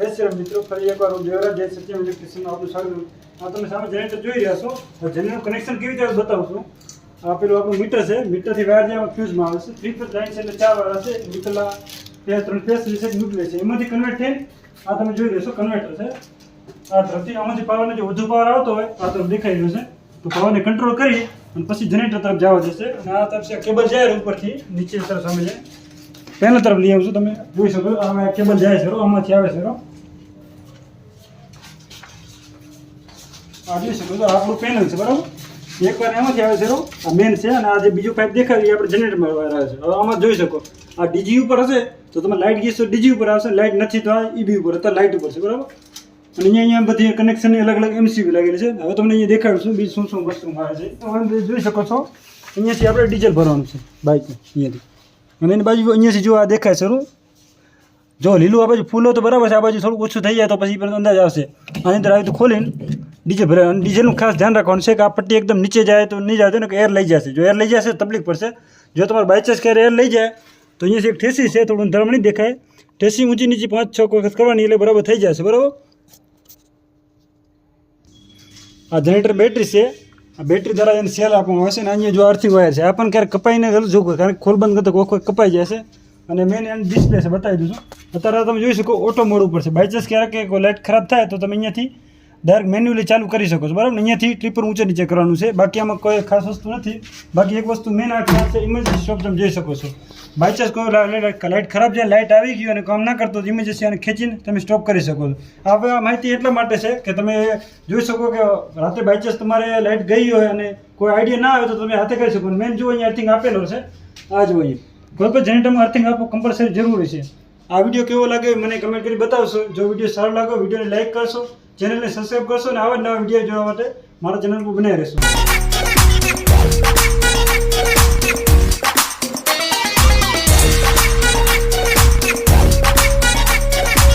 જય શ્રી મિત્રો, ફરી એકવાર હું દેવરાજ જય સત્યમ ઇલેક્ટ્રિશિયનમાં આપનું સ્વાગત આ તમે સામે જનરેટર જોઈ રહ્યા છો. જનરેટર કનેક્શન કેવી રીતે બતાવું છું? આ પેલું આપણું મીટર છે. મીટરથી વાયર જે ફ્યુઝમાં આવે છે. થ્રી ફેસ લાઈન છે એટલે ચાર વાળા છે. મીટરના બે, ત્રણ ફેસ રિસેટ ન્યુક્લિયસ છે. એમાંથી કન્વર્ટ થઈને આ તમે જોઈ રહ્યા છો કન્વર્ટર છે. આ તરફથી આમાંથી પાવરને જો વધુ પાવર આવતો હોય, આ તરફ દેખાઈ રહ્યો છે. તો પાવરને કંટ્રોલ કરી અને પછી જનરેટર તરફ જવા જશે અને આ તરફ છે કેબલ જાય ઉપરથી, નીચે તરફ સામે જાય. પહેલા તરફ લઈ આવશું તમે. જોઈ શકો આમાં કેબલ જાય છે? આમાંથી આવે છે આ જોઈ શકો છો. આપણું પેનલ છે, બરાબર? એકવાર એમાંથી આવે છે આ મેન છે અને આ જે બીજું પાઇપ દેખાય એ આપણે જનરેટરમાં આવે છે. હવે આમાં જોઈ શકો. આ ડીજી ઉપર હશે, તો તમે લાઇટ ગીસો ડીજી ઉપર આવશે લાઇટ નથી, તો આ ઈબી ઉપર અથવા લાઇટ ઉપર છે, બરાબર? અને અહીંયા અહીંયા બધી કનેક્શનની અલગ અલગ એમસીબી લાગેલી છે. હવે તમને અહીંયા દેખાડું છું, બીજું શું શું વસ્તુ આવે છે. તમે જોઈ શકો છો, અહીંયાથી આપણે ડીઝલ ભરવાનું છે બાઇકને અહીંયાથી. અને એની બાજુ અહીંયાથી જો આ દેખાય ખરું? જો લીલું આ બાજુ ફૂલો તો બરાબર છે, આ બાજુ થોડું ઓછું થઈ જાય તો પછી અંદાજ આવશે. આની અંદર આવી તો ખોલીને ડીજે ભરે અને ડીઝલનું ખાસ ધ્યાન રાખવાનું છે કે આ પટ્ટી એકદમ નીચે જાય તો નહીં જાય તો ને કે એર લઈ જશે જો એર લઈ જશે તો તકલીફ પડશે જો તમારે બાયચાન્સ ક્યારે એર લઈ જાય તો અહીંયાથી એક ઠેસી છે થોડું ધર્મ નહીં દેખાય ઠેસી ઊંચી નીચી પાંચ છ વખત કરવાની એટલે બરાબર થઈ જશે બરાબર આ જનરેટર બેટરી છે આ બેટરી દ્વારા એને સેલ આપવામાં આવે છે અને અહીંયા જો અર્થિંગ વાયર છે, આ પણ ક્યારેક કપાઈને ગલું જોવું કારણ કે ખોલબંધ કરતો કોઈ વખત કપાઈ જશે. અને મેન એની ડિસ્પ્લે છે, બતાવી દઉં છું. અત્યારે તમે જોઈ શકો ઓટો મોડ ઉપર છે. બાય ચાન્સ ક્યારેક કોઈ લાઇટ ખરાબ થાય તો તમે અહીંયાથી ડાયરેક્ટ મેન્યુઅલી ચાલુ કરી શકો છો. બરાબર અહીંયાથી ટ્રીપર ઊંચે નીચે કરવાનું છે. બાકી આમાં કોઈ ખાસ વસ્તુ નથી. બાકી એક વસ્તુ મેન આ ખાસ છે ઇમરજન્સી સ્ટોપ તમે જોઈ શકો છો. બાય કોઈ લાઇટ ખરાબ છે લાઇટ આવી ગયું અને કામ ના કરતો ઇમરજન્સી અને ખેંચીને તમે સ્ટોપ કરી શકો છો. હવે આ માહિતી એટલા માટે છે કે તમે જોઈ શકો કે રાતે બાય તમારે લાઇટ ગઈ હોય અને કોઈ આઈડિયા ના આવે તો તમે હાથે કરી શકો. મેન જો અહીંયા અર્થિંગ આપેલો છે, આ જ અહીંયા કોઈ પણ જનરેટરમાં અર્થિંગ આપવું કમ્પલસરી જરૂરી છે. આ વીડિયો કેવો લાગે મને કમેન્ટ કરી બતાવશો. જો વીડિયો સારો લાગ્યો, વિડીયોને લાઇક કરશો. ચેનલને સબસ્ક્રાઈબ કરશો અને આવા નવા વીડિયો જોવા માટે મારા ચેનલ પર બનાવી રહેશો.